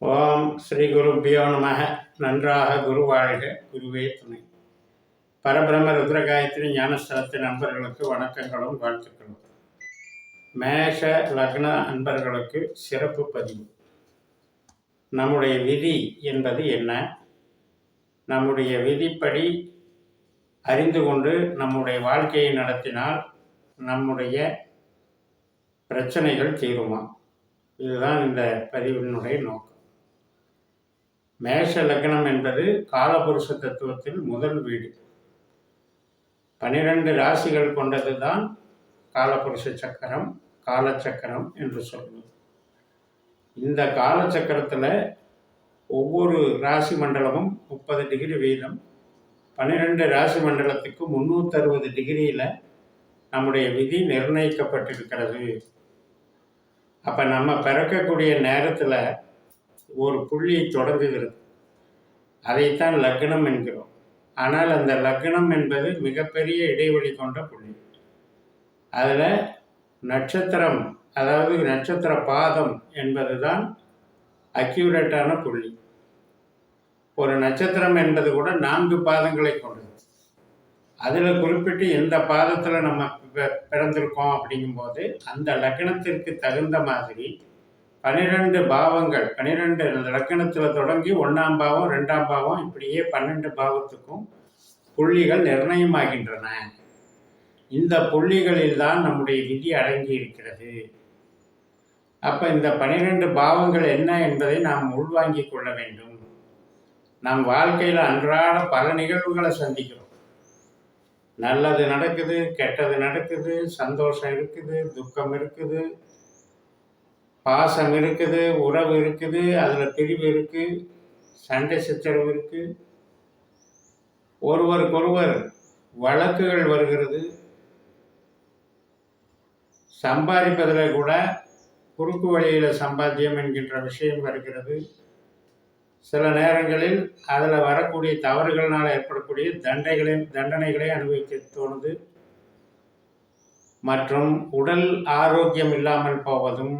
ஓம் ஸ்ரீ குருப்பியோ நமக. நன்றாக குரு வாழ்க. குருவே துணை. பரபிரம ருத்ரகாயத்ரி ஞானஸ்தலத்தின் நண்பர்களுக்கு வணக்கங்களும் வாழ்த்துக்களும். மேஷ லக்ன அன்பர்களுக்கு சிறப்பு பதிவு. நம்முடைய விதி என்பது என்ன? நம்முடைய விதிப்படி அறிந்து கொண்டு நம்முடைய வாழ்க்கையை நடத்தினால் நம்முடைய பிரச்சனைகள் தீருமா? இதுதான் இந்த பதிவினுடைய நோக்கம். மேஷ லக்னம் என்பது காலபுருஷ தத்துவத்தில் முதல் வீடு. பனிரெண்டு ராசிகள் கொண்டது தான் காலபுருஷ சக்கரம் காலச்சக்கரம் என்று சொல்லுவோம் இந்த காலச்சக்கரத்தில் ஒவ்வொரு ராசி மண்டலமும் முப்பது டிகிரி வீதம். பன்னிரெண்டு ராசி மண்டலத்துக்கு முந்நூற்றறுபது டிகிரியில் நம்முடைய விதி நிர்ணயிக்கப்பட்டிருக்கிறது. அப்போ நம்ம பிறக்கக்கூடிய நேரத்தில் ஒரு புள்ளியை தொடங்குகிறது. அதைத்தான் லக்னம் என்கிறோம். ஆனால் அந்த லக்னம் என்பது மிகப்பெரிய இடைவெளி கொண்ட புள்ளி. அதில் நட்சத்திரம் அதாவது நட்சத்திர பாதம் என்பது தான் அக்யூரேட்டான புள்ளி. ஒரு நட்சத்திரம் என்பது கூட நான்கு பாதங்களை கொண்டது. அதில் குறிப்பிட்டு எந்த பாதத்தில் நம்ம பிறந்திருக்கோம் அப்படிங்கும்போது அந்த லக்னத்திற்கு தகுந்த மாதிரி பன்னிரெண்டு பாவங்கள் பன்னிரெண்டு லக்கணத்தில் தொடங்கி ஒன்றாம் பாவம் ரெண்டாம் பாவம் இப்படியே பன்னெண்டு பாவத்துக்கும் புள்ளிகள் நிர்ணயமாகின்றன. இந்த புள்ளிகளில் தான் நம்முடைய விதி அடங்கி இருக்கிறது. அப்போ இந்த பன்னிரெண்டு பாவங்கள் என்ன என்பதை நாம் உள்வாங்கிக் கொள்ள வேண்டும். நம் வாழ்க்கையில் அன்றாட பல நிகழ்வுகளை சந்திக்கிறோம். நல்லது நடக்குது கெட்டது நடக்குது சந்தோஷம் இருக்குது துக்கம் இருக்குது பாசம் இருக்குது உறவு இருக்குது அதில் பிரிவு இருக்குது சண்டை சச்சரவு இருக்குது ஒருவருக்கொருவர் வழக்குகள் வருகிறது. சம்பாதிப்பதில் கூட குறுக்கு வழியில் சம்பாத்தியம் என்கின்ற விஷயம் வருகிறது. சில நேரங்களில் அதில் வரக்கூடிய தவறுகளினால் ஏற்படக்கூடிய தண்டைகளை தண்டனைகளை அனுபவிக்க தோணுது. மற்றும் உடல் ஆரோக்கியம் இல்லாமல் போவதும்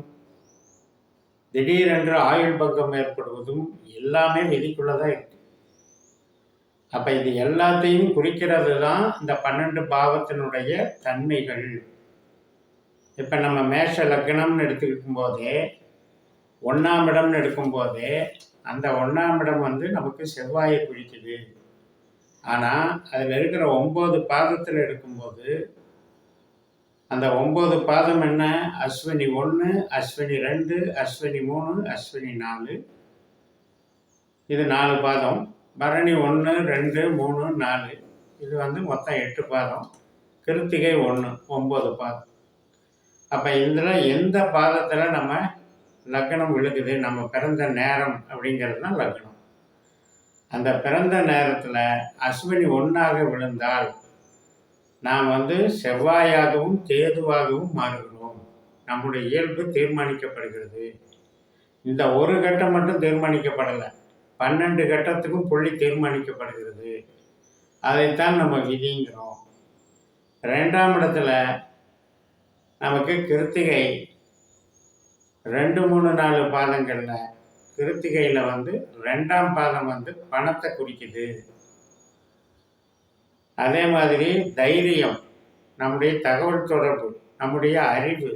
திடீரென்று ஆயுள் பக்கம் ஏற்படுவதும் எல்லாமே விதிக்குள்ளே தான் இருக்கு. அப்போ இது எல்லாத்தையும் குறிக்கிறது தான் இந்த பன்னெண்டு பாவத்தினுடைய தன்மைகள். இப்போ நம்ம மேஷ லக்னம்னு எடுத்துக்கும் போதே ஒன்றாம் இடம்னு எடுக்கும்போதே அந்த ஒன்றாம் இடம் வந்து நமக்கு செவ்வாயை குறிக்குது. ஆனால் அதில் இருக்கிற ஒம்பது பாதத்தில் எடுக்கும்போது அந்த ஒம்பது பாதம் என்ன? அஸ்வினி ஒன்று அஸ்வினி ரெண்டு அஸ்வினி மூணு அஸ்வினி நாலு. இது நாலு பாதம். பரணி ஒன்று ரெண்டு மூணு நாலு. இது வந்து மொத்தம் எட்டு பாதம். கிருத்திகை ஒன்று ஒம்பது பாதம். அப்போ இதில் எந்த பாதத்தில் நம்ம லக்னம் விழுகுது? நம்ம பிறந்த நேரம் அப்படிங்கிறது தான் லக்னம். அந்த பிறந்த நேரத்தில் அஸ்வினி ஒன்றாக விழுந்தால் நாம் வந்து செவ்வாயாகவும் தேதுவாகவும் மாறுகிறோம். நம்முடைய இயல்பு தீர்மானிக்கப்படுகிறது. இந்த ஒரு கட்டம் மட்டும் தீர்மானிக்கப்படலை. பன்னெண்டு கட்டத்துக்கும் புள்ளி தீர்மானிக்கப்படுகிறது. அதைத்தான் நம்ம விதிங்கிறோம். ரெண்டாம் இடத்துல நமக்கு கிருத்திகை. ரெண்டு மூணு நாலு பாதங்களில் கிருத்திகையில் வந்து ரெண்டாம் பாதம் வந்து பணத்தை குறிக்குது. அதே மாதிரி தைரியம் நம்முடைய தகவல் தொடர்பு நம்முடைய அறிவு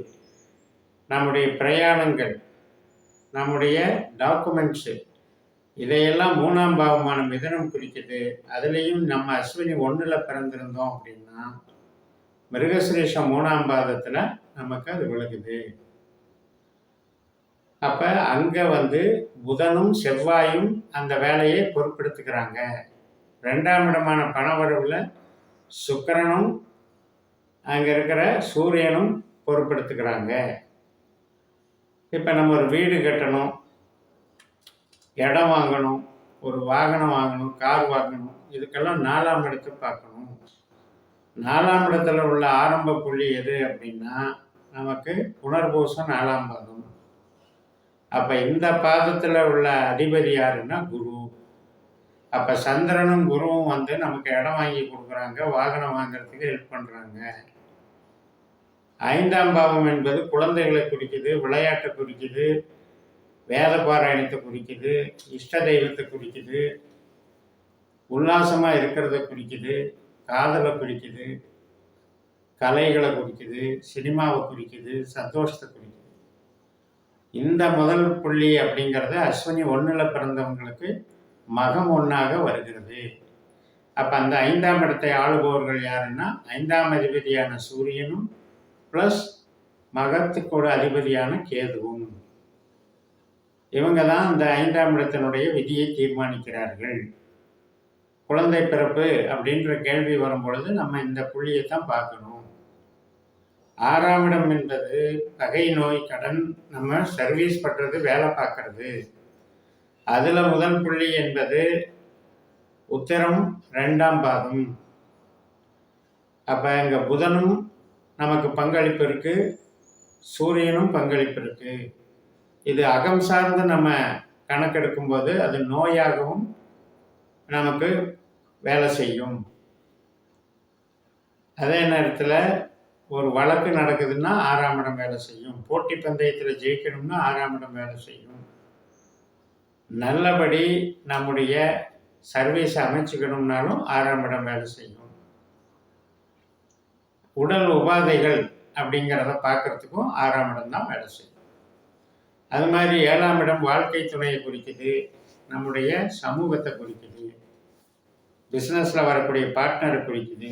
நம்முடைய பிரயாணங்கள் நம்முடைய டாக்குமெண்ட்ஸு இதையெல்லாம் மூணாம் பாவமான மிதனம் குறிக்குது. அதுலேயும் நம்ம அஸ்வினி ஒன்றில் பிறந்திருந்தோம் அப்படின்னா மிருகசுரேஷம் மூணாம் பாதத்தில் நமக்கு அது விழுகுது. அப்போ அங்கே வந்து புதனும் செவ்வாயும் அந்த வேலையை பொறுப்பெடுத்துக்கிறாங்க ரெண்டாம் இடமான பணவரவில் சுக்கிரனும் அங்கே இருக்கிற சூரியனும் பொறுப்பெடுத்துக்கிறாங்க. இப்போ நம்ம ஒரு வீடு கட்டணும் இடம் வாங்கணும் ஒரு வாகனம் வாங்கணும் கார் வாங்கணும் இதுக்கெல்லாம் நாலாம் இடத்தை பார்க்கணும். நாலாம் இடத்துல உள்ள ஆரம்ப புள்ளி எது அப்படின்னா நமக்கு புனர்பூசம் நாலாம் பாதம் அப்போ இந்த பாதத்தில் உள்ள அதிபதி யாருன்னா குரு. அப்போ சந்திரனும் குருவும் வந்து நமக்கு இடம் வாங்கி கொடுக்குறாங்க வாகனம் வாங்குறதுக்கு ஹெல்ப் பண்ணுறாங்க ஐந்தாம் பாவம் என்பது குழந்தைகளை குறிக்குது விளையாட்டை குறிக்குது வேத பாராயணத்தை குறிக்குது இஷ்ட தெய்வத்தை குறிக்குது உல்லாசமாக இருக்கிறத குறிக்குது காதலை குறிக்குது கலைகளை குறிக்குது சினிமாவை குறிக்குது சந்தோஷத்தை குறிக்குது. இந்த முதல் புள்ளி அப்படிங்கிறது அஸ்வினி ஒன்றில் பிறந்தவங்களுக்கு மகம் ஒன்றாக வருகிறது. அப்போ அந்த ஐந்தாம் இடத்தை ஆளுபவர்கள் யாருன்னா ஐந்தாம் அதிபதியான சூரியனும் ப்ளஸ் மகத்துக்கோட அதிபதியான கேதுவும். இவங்க தான் அந்த ஐந்தாம் இடத்தினுடைய விதியை தீர்மானிக்கிறார்கள். குழந்தை பிறப்பு அப்படின்ற கேள்வி வரும்பொழுது நம்ம இந்த புள்ளியை தான் பார்க்கணும். ஆறாம் இடம் என்பது பகை நோய் கடன் நம்ம சர்வீஸ் பண்ணுறது வேலை பார்க்கறது. அதில் முதல் புள்ளி என்பது உத்தரம் ரெண்டாம் பாதம் அப்போ இங்கே புதனும் நமக்கு பங்களிப்பு இருக்குது சூரியனும் பங்களிப்பு இருக்குது இது அகம் சார்ந்து நம்ம கணக்கெடுக்கும்போது அது நோயாகவும் நமக்கு வேலை செய்யும். அதே நேரத்தில் ஒரு வழக்கு நடக்குதுன்னா ஆறாம் இடம் வேலை செய்யும். போட்டி பந்தயத்தில் ஜெயிக்கணும்னா ஆறாம் இடம் வேலை செய்யும். நல்லபடி நம்முடைய சர்வீஸ் அமைச்சுக்கணும்னாலும் ஆறாம் இடம் வேலை செய்யும். உடல் உபாதைகள் அப்படிங்கிறத பார்க்கறதுக்கும் ஆறாம் இடம் தான் வேலை செய்யும். அது மாதிரி ஏழாம் இடம் வாழ்க்கை துணையை குறிக்குது நம்முடைய சமூகத்தை குறிக்குது பிஸ்னஸில் வரக்கூடிய பார்ட்னரை குறிக்குது.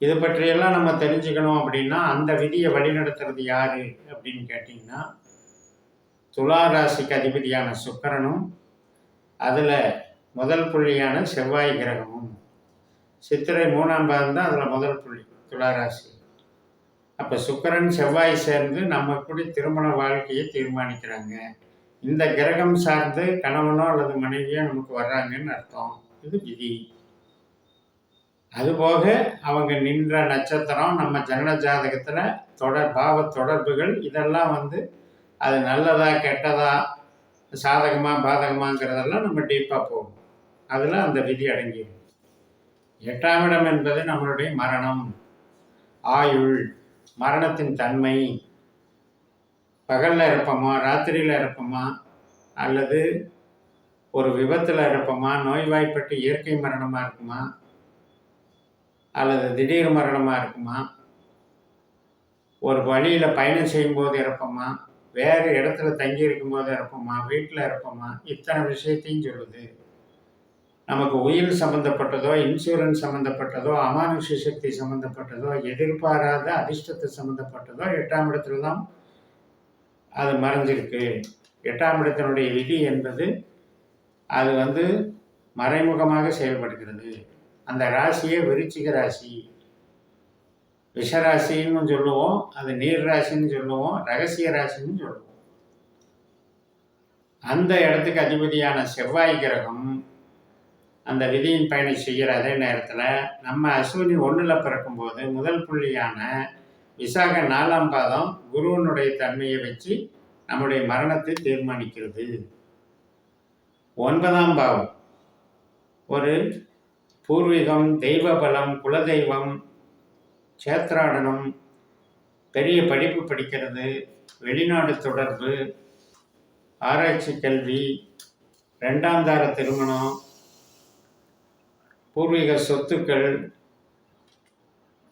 இது பற்றியெல்லாம் நம்ம தெரிஞ்சுக்கணும் அப்படின்னா அந்த விதியை வழிநடத்துறது யாரு அப்படின்னு கேட்டிங்கன்னா துலா ராசிக்கு அதிபதியான சுக்கரனும் அதில் முதல் புள்ளியான செவ்வாய் கிரகமும். சித்திரை மூணாம் பாதம் தான் அதில் முதல் புள்ளி துளாராசி. அப்போ சுக்கரன் செவ்வாய் சேர்ந்து நம்ம கூட திருமண வாழ்க்கையை தீர்மானிக்கிறாங்க. இந்த கிரகம் சார்ந்து கணவனோ அல்லது மனைவியோ நமக்கு வர்றாங்கன்னு அர்த்தம். இது விதி. அதுபோக அவங்க நின்ற நட்சத்திரம் நம்ம ஜனன ஜாதகத்தில் தொடர் பாவ தொடர்புகள் இதெல்லாம் வந்து அது நல்லதா கெட்டதா சாதகமாக பாதகமாங்கிறதெல்லாம் நம்ம டீப்பாக போகும் அதில் அந்த விதி அடங்கிடும். எட்டாம் இடம் என்பது நம்மளுடைய மரணம் ஆயுள் மரணத்தின் தன்மை. பகலில் இருப்போமா ராத்திரியில் இருப்போமா அல்லது ஒரு விபத்தில் இருப்போமா நோய்வாய்ப்பட்டு இயற்கை மரணமாக இருக்குமா அல்லது திடீர் மரணமாக இருக்குமா ஒரு வழியில் பயணம் செய்யும்போது இறப்போமா வேறு இடத்துல தங்கி இருக்கும்போது இருப்போமா? வீட்டில் இருப்போமா? இத்தனை விஷயத்தையும் சொல்லுது. நமக்கு உயிர் சம்மந்தப்பட்டதோ இன்சூரன்ஸ் சம்மந்தப்பட்டதோ அமானுஷ சக்தி சம்மந்தப்பட்டதோ எதிர்பாராத அதிர்ஷ்டத்தை சம்மந்தப்பட்டதோ எட்டாம் இடத்துல தான் அது மறைஞ்சிருக்கு. எட்டாம் இடத்தினுடைய விதி என்பது அது வந்து மறைமுகமாக செயல்படுகிறது. அந்த ராசியே விருச்சிக ராசி. விஷராசின்னு சொல்லுவோம் அது நீர் ராசின்னு சொல்லுவோம் ரகசிய ராசின்னு சொல்லுவோம். அந்த இடத்துக்கு அதிபதியான செவ்வாய் கிரகம் அந்த விதியின் பயணம் செய்கிற அதே நேரத்தில் நம்ம அஸ்வினி ஒன்றில் பிறக்கும்போது முதல் புள்ளியான விசாக நாலாம் பாதம் குருவனுடைய தன்மையை வச்சு நம்முடைய மரணத்தை தீர்மானிக்கிறது. ஒன்பதாம் பாவம். ஒரு பூர்வீகம் தெய்வ பலம் குலதெய்வம் சேத்ராடனம் பெரிய படிப்பு படிக்கிறது வெளிநாடு தொடர்பு ஆராய்ச்சி கல்வி ரெண்டாம் தார திருமணம் பூர்வீக சொத்துக்கள்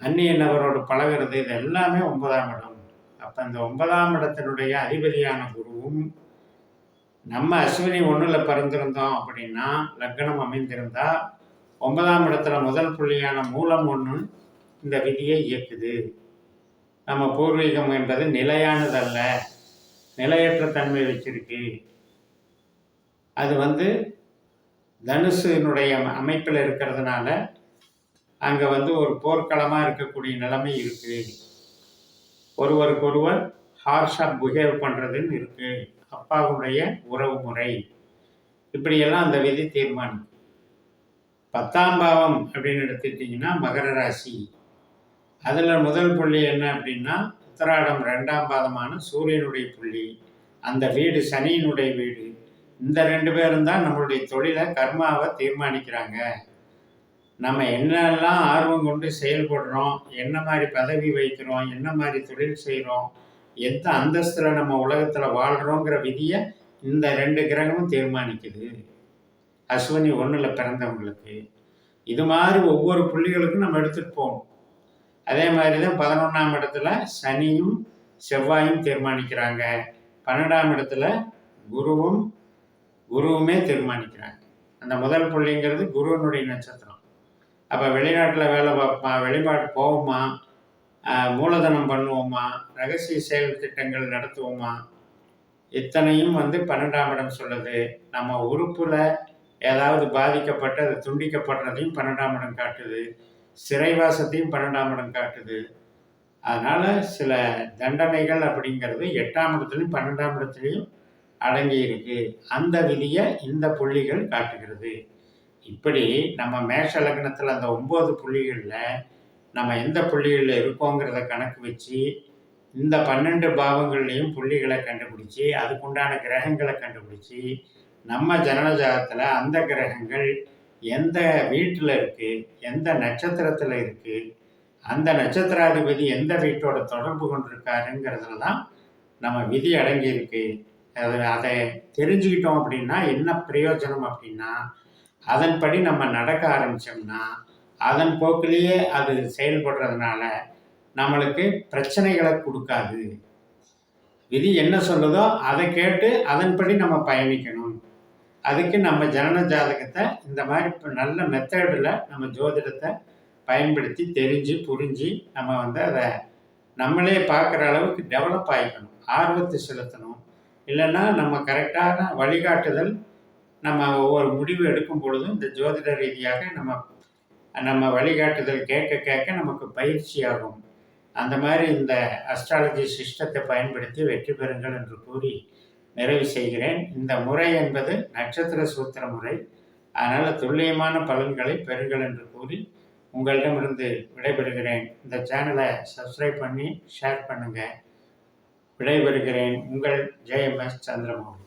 அந்நிய நபரோடு பழகிறது இது எல்லாமே ஒன்பதாம் இடம். அப்போ இந்த ஒன்பதாம் இடத்தினுடைய அதிபதியான குருவும் நம்ம அஸ்வினி ஒன்றில் பிறந்திருந்தோம் அப்படின்னா லக்னம் அமைந்திருந்தால் ஒன்பதாம் இடத்துல முதல் புள்ளியான மூலம் ஒன்று இந்த விதியை இயக்குது. நம்ம பூர்வீகம் என்பது நிலையானதல்ல. நிலையற்ற தன்மை வச்சிருக்கு. அது வந்து தனுசுனுடைய அமைப்பில் இருக்கிறதுனால அங்கே வந்து ஒரு போர்க்களமாக இருக்கக்கூடிய நிலைமை இருக்குது ஒருவருக்கு ஒருவர் ஹார்ஷாக பிஹேவ் பண்ணுறதுன்னு இருக்குது அப்பாவுடைய உறவு முறை. இப்படியெல்லாம் அந்த விதி தீர்மானம் பத்தாம் பாவம் அப்படின்னு எடுத்துக்கிட்டிங்கன்னா மகர ராசி. அதில் முதல் புள்ளி என்ன அப்படின்னா உத்தராடம் ரெண்டாம் பாதமான சூரியனுடைய புள்ளி அந்த வீடு சனியினுடைய வீடு. இந்த ரெண்டு பேரும் தான் நம்மளுடைய தொழிலை கர்மாவை தீர்மானிக்கிறாங்க. நம்ம என்னெல்லாம் ஆர்வம் கொண்டு செயல்படுறோம் என்ன மாதிரி பதவி வைக்கிறோம் என்ன மாதிரி தொழில் செய்கிறோம் எந்த அந்தஸ்தில் நம்ம உலகத்தில் வாழ்கிறோங்கிற விதியை இந்த ரெண்டு கிரகமும் தீர்மானிக்குது. அஸ்வினி ஒன்றில் பிறந்தவங்களுக்கு. இது மாதிரி ஒவ்வொரு புள்ளிகளுக்கும் நம்ம எடுத்துகிட்டு போகணும். அதே மாதிரி தான் பதினொன்றாம் இடத்துல சனியும் செவ்வாயும் தீர்மானிக்கிறாங்க. பன்னெண்டாம் இடத்துல குருவும் குருவுமே தீர்மானிக்கிறாங்க. அந்த முதல் புள்ளிங்கிறது குருவனுடைய நட்சத்திரம். அப்போ வெளிநாட்டில் வேலை பார்ப்போமா வெளிநாட்டு போவோமா? மூலதனம் பண்ணுவோமா? ரகசிய செயல் திட்டங்கள் நடத்துவோமா? இத்தனையும் வந்து பன்னெண்டாம் இடம் சொல்லுது. நம்ம உறுப்பில் ஏதாவது பாதிக்கப்பட்டு அது துண்டிக்கப்படுறதையும் பன்னெண்டாம் இடம் காட்டுது. சிறைவாசத்தையும் பன்னெண்டாம் இடம் காட்டுது. அதனால் சில தண்டனைகள் அப்படிங்கிறது எட்டாம் இடத்துலையும் பன்னெண்டாம் இடத்துலையும் அடங்கி இருக்கு. அந்த விதியை இந்த புள்ளிகள் காட்டுகிறது. இப்படி நம்ம மேஷ லக்னத்தில் அந்த ஒம்பது புள்ளிகளில் நம்ம எந்த புள்ளிகளில் இருக்கோங்கிறத கணக்கு வச்சு இந்த பன்னெண்டு பாவங்கள்லேயும் புள்ளிகளை கண்டுபிடிச்சி அதுக்குண்டான கிரகங்களை கண்டுபிடிச்சி நம்ம ஜனனஜாதத்தில் அந்த கிரகங்கள் எந்த வீட்டில் இருக்குது எந்த நட்சத்திரத்தில் இருக்குது அந்த நட்சத்திராதிபதி எந்த வீட்டோட தொடர்பு கொண்டிருக்காருங்கிறதுல தான் நம்ம விதி அடங்கியிருக்கு அது அதை தெரிஞ்சுக்கிட்டோம் அப்படின்னா என்ன பிரயோஜனம் அப்படின்னா அதன்படி நம்ம நடக்க ஆரம்பித்தோம்னா அதன் போக்கிலேயே அது செயல்படுறதுனால நம்மளுக்கு பிரச்சனைகளை கொடுக்காது. விதி என்ன சொல்லுதோ அதை கேட்டு அதன்படி நம்ம பயணிக்கணும். அதுக்கு நம்ம ஜனன ஜாதகத்தை இந்த மாதிரி இப்போ நல்ல மெத்தடில் நம்ம ஜோதிடத்தை பயன்படுத்தி தெரிஞ்சு புரிஞ்சு நம்ம வந்து அதை நம்மளே பார்க்குற அளவுக்கு டெவலப் ஆகிக்கணும் ஆர்வத்தை செலுத்தணும். இல்லைன்னா நம்ம கரெக்டான வழிகாட்டுதல் நம்ம ஒவ்வொரு முடிவு எடுக்கும் பொழுதும் இந்த ஜோதிட ரீதியாக நம்ம நம்ம வழிகாட்டுதல் கேட்க கேட்க நமக்கு பயிற்சி ஆகும் அந்த மாதிரி இந்த அஸ்ட்ராலஜி சிஸ்டத்தை பயன்படுத்தி வெற்றி பெறுங்கள் என்று கூறி நிறைவு செய்கிறேன். இந்த முறை என்பது நட்சத்திர சூத்திர முறை. அதனால் துல்லியமான பலன்களை பெறுங்கள் என்று கூறி உங்களிடமிருந்து விடைபெறுகிறேன். இந்த சேனலை சப்ஸ்கிரைப் பண்ணி ஷேர் பண்ணுங்கள் விடைபெறுகிறேன் உங்கள் ஜெயமஸ் சந்திரமோகன்.